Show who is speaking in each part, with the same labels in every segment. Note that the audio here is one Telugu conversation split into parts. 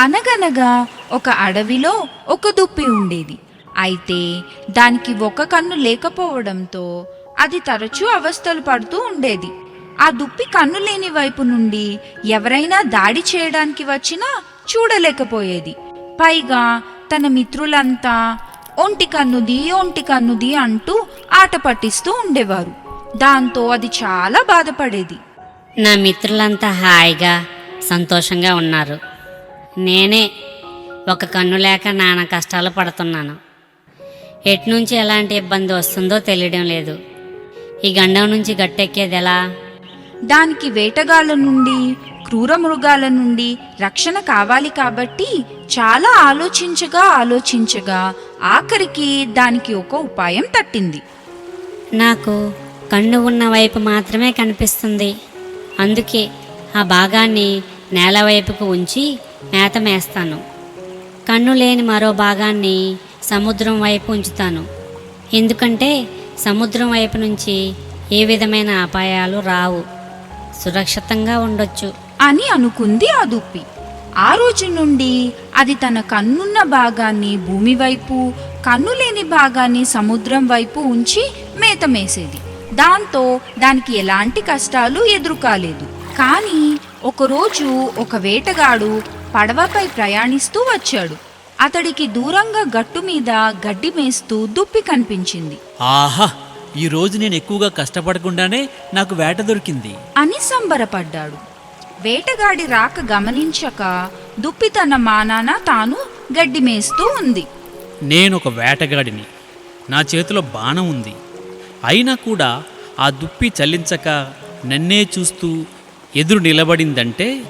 Speaker 1: అనగనగా ఒక అడవిలో ఒక దుప్పి ఉండేది. అయితే దానికి ఒక కన్ను లేకపోవడంతో అది తరచూ అవస్థలు పడుతూ ఉండేది. ఆ దుప్పి కన్ను లేని వైపు నుండి ఎవరైనా దాడి చేయడానికి వచ్చినా చూడలేకపోయేది. పైగా తన మిత్రులంతా ఒంటి కన్నుది ఒంటి కన్నుది అంటూ ఆట పట్టిస్తూ ఉండేవారు. దాంతో అది చాలా బాధపడేది.
Speaker 2: నా మిత్రులంతా హాయిగా సంతోషంగా ఉన్నారు. నేనే ఒక కన్ను లేక నానా కష్టాలు పడుతున్నాను. ఎట్నుంచి ఎలాంటి ఇబ్బంది వస్తుందో తెలియడం లేదు. ఈ గండం నుంచి గట్టెక్కేది ఎలా?
Speaker 1: దానికి వేటగాళ్ళ నుండి క్రూర మృగాల నుండి రక్షణ కావాలి కాబట్టి చాలా ఆలోచించగా ఆలోచించగా ఆఖరికి దానికి ఒక ఉపాయం తట్టింది.
Speaker 2: నాకు కన్ను ఉన్న వైపు మాత్రమే కనిపిస్తుంది. అందుకే ఆ భాగాన్ని నేల వైపుకు ఉంచి మేత మేస్తాను. కన్ను లేని మరో భాగాన్ని సముద్రం వైపు ఉంచుతాను. ఎందుకంటే సముద్రం వైపు నుంచి ఏ విధమైన అపాయాలు రావు. సురక్షితంగా ఉండొచ్చు.
Speaker 1: అని అనుకుంది ఆ దుప్పి. ఆ రోజు నుండి అది తన కన్నున్న భాగాన్ని భూమి వైపు కన్ను లేని భాగాన్ని సముద్రం వైపు ఉంచి మేత మేసేది. దాంతో దానికి ఎలాంటి కష్టాలు ఎదురుకాలేదు. కానీ ఒకరోజు ఒక వేటగాడు పడవపై ప్రయాణిస్తూ వచ్చాడు. అతడికి దూరంగా గట్టు మీద గడ్డి మేస్తూ దుప్పి కనిపించింది.
Speaker 3: ఆహా ఈ రోజు నేను ఎక్కువగా కష్టపడకుండానే నాకు వేట దొరికింది.
Speaker 1: అని సంబరపడ్డాడు. వేటగాడి రాక గమనించక దుప్పి తన మానాన తాను గడ్డి మేస్తూ ఉంది.
Speaker 3: నేను ఒక వేటగాడిని. నా చేతిలో బాణం ఉంది. అయినా కూడా ఆ దుప్పి చల్లించక నన్నే చూస్తూ ఎదురు నిలబడిందంటే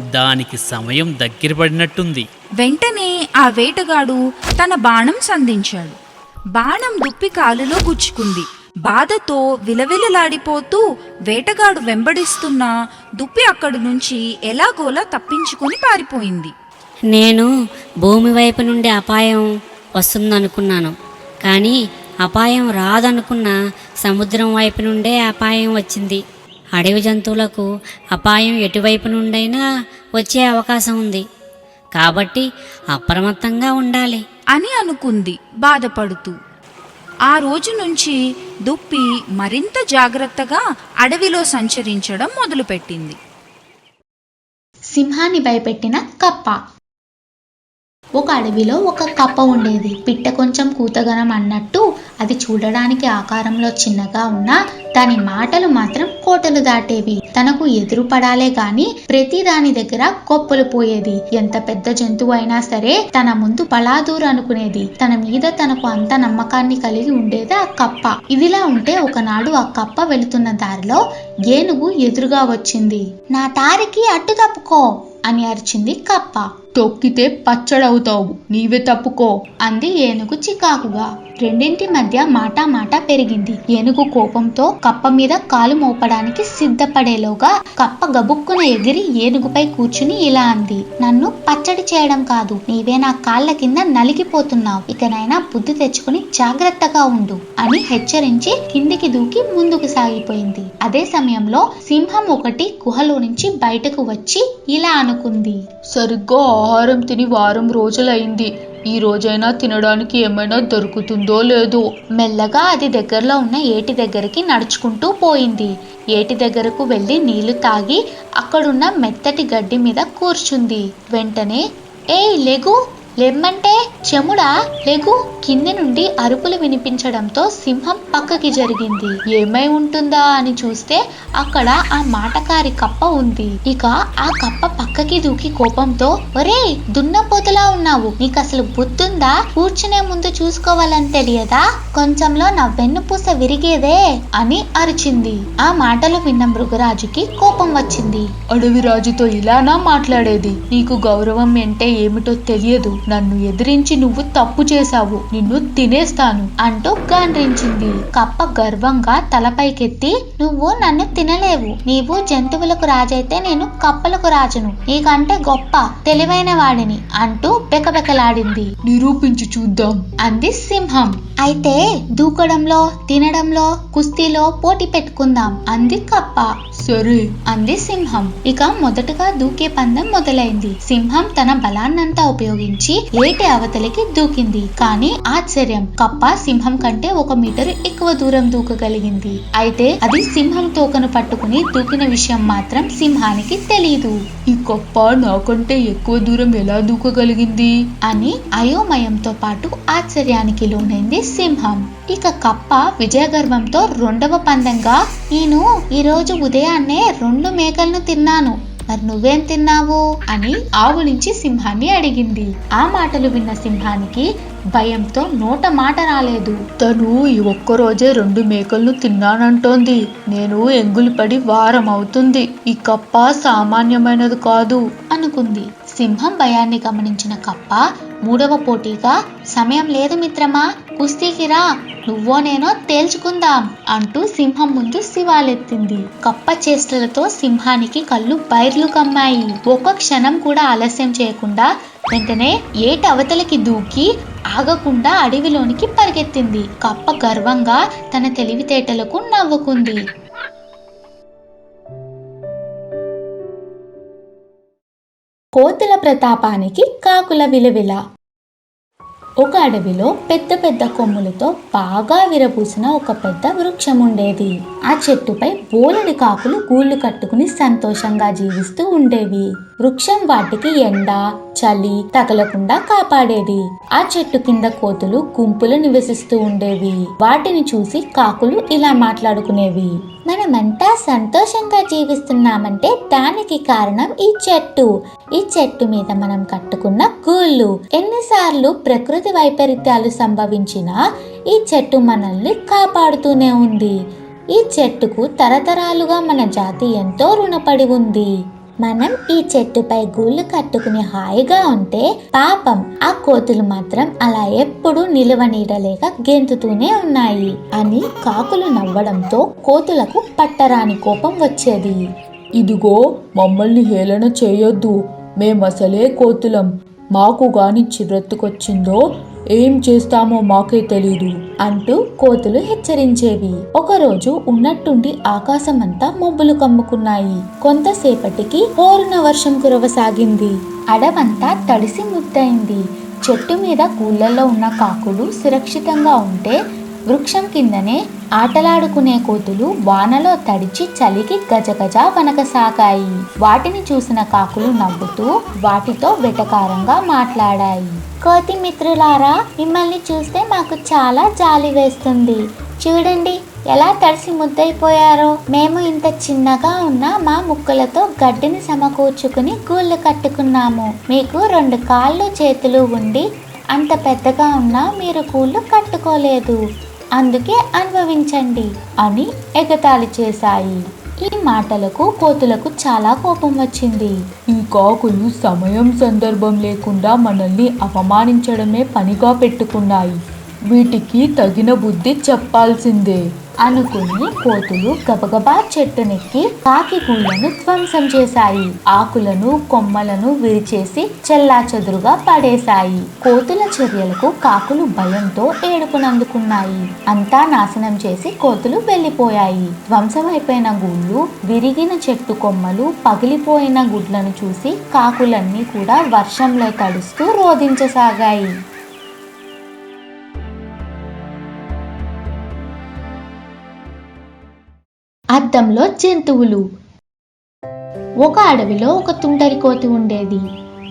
Speaker 3: దానికి సమయం దగ్గర పడినట్టుంది.
Speaker 1: వెంటనే ఆ వేటగాడు తన బాణం సంధించాడు. బాణం దుప్పి కాలులో గుచ్చుకుంది. బాధతో విలవిలలాడిపోతూ వేటగాడు వెంబడిస్తున్న దుప్పి అక్కడి నుంచి ఎలాగోలా తప్పించుకొని పారిపోయింది.
Speaker 2: నేను భూమి వైపు నుండి అపాయం వస్తుందనుకున్నాను. కానీ అపాయం రాదనుకున్న సముద్రం వైపు నుండే అపాయం వచ్చింది. అడవి జంతువులకు అపాయం ఎటువైపు నుండైనా వచ్చే అవకాశం ఉంది. కాబట్టి అప్రమత్తంగా ఉండాలి.
Speaker 1: అని అనుకుంది బాధపడుతూ. ఆ రోజు నుంచి దుప్పి మరింత జాగ్రత్తగా అడవిలో సంచరించడం మొదలుపెట్టింది.
Speaker 4: సింహాన్ని భయపెట్టిన కప్ప ఒక అడవిలో ఒక కప్ప ఉండేది. పిట్ట కొంచెం కూతగనం అన్నట్టు అది చూడడానికి ఆకారంలో చిన్నగా ఉన్నా దాని మాటలు మాత్రం కోటలు దాటేవి. తనకు ఎదురు పడాలే గాని ప్రతి దాని దగ్గర కొప్పలు పోయేది. ఎంత పెద్ద జంతువు అయినా సరే తన ముందు పలాదూరు అనుకునేది. తన మీద తనకు అంత నమ్మకాన్ని కలిగి ఉండేది ఆ కప్ప. ఇదిలా ఉంటే ఒకనాడు ఆ కప్ప వెళుతున్న దారిలో ఏనుగు ఎదురుగా వచ్చింది. నా దారికి అట్టు తప్పుకో అని అరిచింది కప్ప. తొక్కితే పచ్చడవుతావు. నీవే తప్పుకో. అంది ఏనుగు చికాకుగా. రెండింటి మధ్య మాట మాట పెరిగింది. ఏనుగు కోపంతో కప్ప మీద కాలు మోపడానికి సిద్ధపడేలోగా కప్ప గబుక్కున ఎగిరి ఏనుగుపై కూర్చుని ఇలా అంది. నన్ను పచ్చడి చేయడం కాదు. నీవే నా కాళ్ళ కింద నలిగిపోతున్నావు. ఇకనైనా బుద్ధి తెచ్చుకుని జాగ్రత్తగా ఉండు అని హెచ్చరించి కిందికి దూకి ముందుకు సాగిపోయింది. అదే సమయంలో సింహం ఒకటి గుహలో నుంచి బయటకు వచ్చి ఇలా అనుకుంది.
Speaker 5: సరిగ్గా ఆహారం తిని వారం రోజులైంది. ఈ రోజైనా తినడానికి ఏమైనా దొరుకుతుందో లేదో.
Speaker 4: మెల్లగా అది దగ్గరలో ఉన్న ఏటి దగ్గరికి నడుచుకుంటూ పోయింది. ఏటి దగ్గరకు వెళ్ళి నీళ్ళు తాగి అక్కడున్న మెత్తటి గడ్డి మీద కూర్చుంది. వెంటనే ఏ లెగు లెమ్మంటే చెముడా? లెగు కింది నుండి అరుపులు వినిపించడంతో సింహం పక్కకి జరిగింది. ఏమై ఉంటుందా అని చూస్తే అక్కడ ఆ మాటకారి కప్ప ఉంది. ఇక ఆ కప్ప పక్కకి దూకి కోపంతో ఒరేయ్ దున్నపోతులా ఉన్నావు. నీకు అసలు బుద్ధుందా? కూర్చునే ముందు చూసుకోవాలని తెలియదా? కొంచెంలో నా వెన్నుపూస విరిగేదే అని అరిచింది. ఆ మాటలు విన్న మృగరాజుకి కోపం వచ్చింది.
Speaker 5: అడవి రాజుతో ఇలానా మాట్లాడేది? నీకు గౌరవం అంటే ఏమిటో తెలియదు. నన్ను ఎదిరించి నువ్వు తప్పు చేశావు. నిన్ను తినేస్తాను
Speaker 4: అంటూ గాండ్రించింది. కప్ప గర్వంగా తలపైకెత్తి నువ్వు నన్ను తినలేవు. నీవు జంతువులకు రాజైతే నేను కప్పలకు రాజును. నీకంటే గొప్ప తెలివైన వాడిని అంటూ బెకబెకలాడింది.
Speaker 5: నిరూపించి చూద్దాం
Speaker 4: అంది సింహం. అయితే దూకడంలో తినడంలో కుస్తీలో పోటీ పెట్టుకుందాం అంది కప్ప.
Speaker 5: సరే
Speaker 4: అంది సింహం. ఇక మొదటగా దూకే పందెం మొదలైంది. సింహం తన బలాన్నంతా ఉపయోగించి ఏటి అవతలికి దూకింది. కానీ ఆశ్చర్యం కప్ప సింహం కంటే ఒక మీటర్ ఎక్కువ దూరం దూకగలిగింది. అయితే అది సింహం తోకను పట్టుకుని దూకిన విషయం మాత్రం సింహానికి తెలియదు
Speaker 5: ఈ కప్ప నాకంటే ఎక్కువ దూరం ఎలా దూకగలిగింది?
Speaker 4: అని అయోమయంతో పాటు ఆశ్చర్యానికి లోనైంది సింహం. ఇక కప్ప విజయగర్వంతో రెండవ పందెంగా నేను ఈరోజు ఉదయాన్నే రెండు మేకలను తిన్నాను. మరి నువ్వేం తిన్నావు? అని ఆవు నుంచి సింహాన్ని అడిగింది. ఆ మాటలు విన్న సింహానికి భయంతో నోట మాట రాలేదు.
Speaker 5: తను ఈ ఒక్క రోజే రెండు మేకలను తిన్నానంటోంది. నేను ఎంగులు పడి వారం అవుతుంది ఈ కప్ప సామాన్యమైనది కాదు
Speaker 4: అనుకుంది. సింహం భయాన్ని గమనించిన కప్ప మూడవ పోటీగా సమయం లేదు మిత్రమా కుస్తీకి రా నువ్వో నేనో తేల్చుకుందాం అంటూ సింహం ముందు శివాలెత్తింది. కప్ప చేష్టలతో సింహానికి కళ్ళు బైర్లు కమ్మాయి. ఒక్క క్షణం కూడా ఆలస్యం చేయకుండా వెంటనే ఏటి అవతలకి దూకి ఆగకుండా అడవిలోనికి పరిగెత్తింది. కప్ప గర్వంగా తన తెలివితేటలకు నవ్వుకుంది. కోతుల ప్రతాపానికి కాకుల విలవిల. ఒక అడవిలో పెద్ద పెద్ద కొమ్ములతో బాగా విరబూసిన ఒక పెద్ద వృక్షం ఉండేది ఆ చెట్టుపై బోలెడి కాకులు గూళ్ళు కట్టుకుని సంతోషంగా జీవిస్తూ ఉండేవి. వృక్షం వాటికి ఎండ చలి తగలకుండా కాపాడేది. ఆ చెట్టు కింద కోతులు గుంపులు నివసిస్తూ ఉండేవి. వాటిని చూసి కాకులు ఇలా మాట్లాడుకునేవి. మనమంతా సంతోషంగా జీవిస్తున్నామంటే దానికి కారణం ఈ చెట్టు. ఈ చెట్టు మీద మనం కట్టుకున్న గూళ్ళు. ఎన్నిసార్లు ప్రకృతి వైపరీత్యాలు సంభవించినా ఈ చెట్టు మనల్ని కాపాడుతూనే ఉంది. ఈ చెట్టుకు తరతరాలుగా మన జాతి ఎంతో రుణపడి ఉంది. మనం ఈ చెట్టుపై గూళ్ళు కట్టుకుని హాయిగా ఉంటే పాపం ఆ కోతులు మాత్రం అలా ఎప్పుడూ నిలువ నీడలేక గెంతుతూనే ఉన్నాయి అని కాకులు నవ్వడంతో కోతులకు పట్టరాని కోపం వచ్చేది.
Speaker 5: ఇదిగో మమ్మల్ని హేళన చేయొద్దు. మేమసలే కోతులం. మాకు గాని చిరెత్తుకొచ్చిందో ఏం చేస్తామో మాకే తెలీదు
Speaker 4: అంటూ కోతులు హెచ్చరించేవి. ఒకరోజు ఉన్నట్టుండి ఆకాశమంతా మబ్బులు కమ్ముకున్నాయి. కొంతసేపటికి హోరున వర్షం కురవసాగింది. అడవంతా తడిసి ముద్దయింది. చెట్టు మీద గూళ్ళల్లో ఉన్న కాకులు సురక్షితంగా ఉంటే వృక్షం కిందనే ఆటలాడుకునే కోతులు వానలో తడిచి చలికి గజగజ వనకసాగాయి వాటిని చూసిన కాకులు నవ్వుతూ వాటితో వెటకారంగా మాట్లాడాయి. కోతి మిత్రులారా మిమ్మల్ని చూస్తే మాకు చాలా జాలి వేస్తుంది. చూడండి ఎలా తడిసి ముద్దయిపోయారో. మేము ఇంత చిన్నగా ఉన్న మా ముక్కలతో గడ్డిని సమకూర్చుకుని గూళ్ళు కట్టుకున్నాము. మీకు రెండు కాళ్ళు చేతులు ఉండి అంత పెద్దగా ఉన్నా మీరు కూళ్ళు కట్టుకోలేదు. అందుకే అనుభవించండి అని ఎగతాళి చేశాయి. ఈ మాటలకు కోతులకు చాలా కోపం వచ్చింది.
Speaker 5: ఈ కాకులు సమయం సందర్భం లేకుండా మనల్ని అవమానించడమే పనిగా పెట్టుకున్నాయి. వీటికి తగిన బుద్ధి చెప్పాల్సిందే
Speaker 4: అనుకుని కోతులు గబగబా చెట్టునెక్కి కాకి గూళ్ళను ధ్వంసం చేశాయి. ఆకులను కొమ్మలను విరిచేసి చెల్లా చెదురుగా పడేశాయి. కోతుల చర్యలకు కాకులు భయంతో ఏడుపునందుకున్నాయి. అంతా నాశనం చేసి కోతులు వెళ్ళిపోయాయి. ధ్వంసమైపోయిన గూళ్ళు విరిగిన చెట్టు కొమ్మలు పగిలిపోయిన గుడ్లను చూసి కాకులన్నీ కూడా వర్షంలో తడుస్తూ రోధించసాగాయి. అద్దంలో జంతువులు. ఒక అడవిలో ఒక తుంటరి కోతి ఉండేది.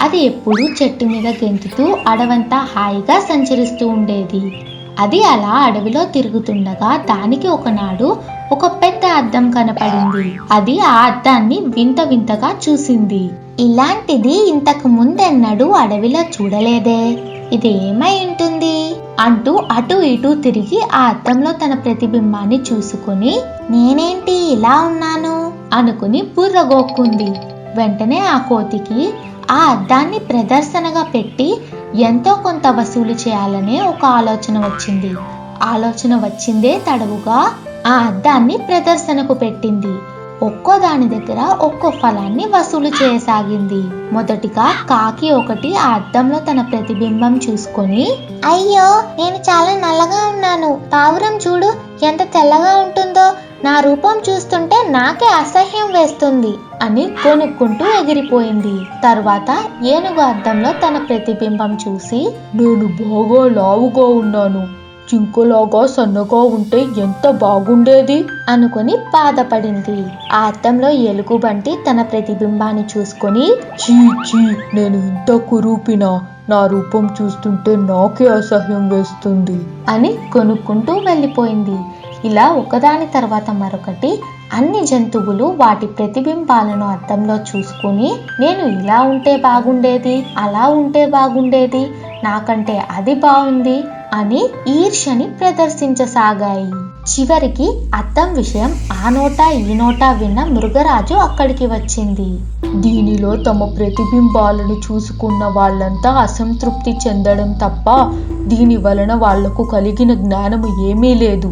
Speaker 4: అది ఎప్పుడూ చెట్టు మీద గెంతుతూ అడవంతా హాయిగా సంచరిస్తూ ఉండేది. అది అలా అడవిలో తిరుగుతుండగా దానికి ఒకనాడు ఒక పెద్ద అద్దం కనపడింది. అది ఆ అద్దాన్ని వింత వింతగా చూసింది. ఇలాంటిది ఇంతకు ముందెన్నడూ అడవిలో చూడలేదే. ఇది ఏమై ఉంటుంది? అంటూ అటు ఇటు తిరిగి ఆ అద్దంలో తన ప్రతిబింబాన్ని చూసుకుని నేనేంటి ఇలా ఉన్నాను? అనుకుని బుర్రగోక్కుంది. వెంటనే ఆ కోతికి ఆ అద్దాన్ని ప్రదర్శనగా పెట్టి ఎంతో కొంత వసూలు చేయాలనే ఒక ఆలోచన వచ్చింది. ఆలోచన వచ్చిందే తడవుగా ఆ అద్దాన్ని ప్రదర్శనకు పెట్టింది. ఒక్కో దాని దగ్గర ఒక్కో ఫలాన్ని వసూలు చేయసాగింది. మొదటిగా కాకి ఒకటి ఆ అద్దంలో తన ప్రతిబింబం చూసుకొని అయ్యో నేను చాలా నల్లగా ఉన్నాను. పావురం చూడు ఎంత తెల్లగా ఉంటుందో. నా రూపం చూస్తుంటే నాకే అసహ్యం వేస్తుంది అని కొనుక్కుంటూ ఎగిరిపోయింది. తర్వాత ఏనుగు అద్దంలో తన ప్రతిబింబం చూసి
Speaker 5: నేను బాగా లావుగా ఉన్నాను. జింకలాగా సన్నగా ఉంటే ఎంత బాగుండేది?
Speaker 4: అనుకుని బాధపడింది. ఆ అద్దంలో ఎలుగుబంటి తన ప్రతిబింబాన్ని చూసుకొని
Speaker 5: చీ చీ నేను ఇంత కురూపినా నా రూపం చూస్తుంటే నాకే అసహ్యం వేస్తుంది
Speaker 4: అని కొనుక్కుంటూ వెళ్ళిపోయింది. ఇలా ఒకదాని తర్వాత మరొకటి అన్ని జంతువులు వాటి ప్రతిబింబాలను అద్దంలో చూసుకుని నేను ఇలా ఉంటే బాగుండేది అలా ఉంటే బాగుండేది నాకంటే అది బాగుంది అని ఈర్ష్యని ప్రదర్శించసాగాయి. చివరికి అద్దం విషయం ఆ నోటా ఈ నోటా విన్న మృగరాజు అక్కడికి వచ్చింది.
Speaker 5: దీనిలో తమ ప్రతిబింబాలను చూసుకున్న వాళ్ళంతా అసంతృప్తి చెందడం తప్ప దీని వలన వాళ్ళకు కలిగిన జ్ఞానము ఏమీ లేదు.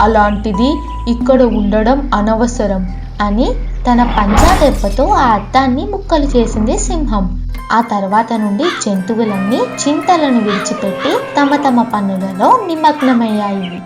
Speaker 5: అలాంటిది ఇక్కడ ఉండడం అనవసరం
Speaker 4: అని తన పంజా దెబ్బతో ఆ అద్దాన్ని ముక్కలు చేసింది సింహం. ఆ తర్వాత నుండి జంతువులన్నీ చింతలను విడిచిపెట్టి తమ తమ పనులలో నిమగ్నమయ్యాయి.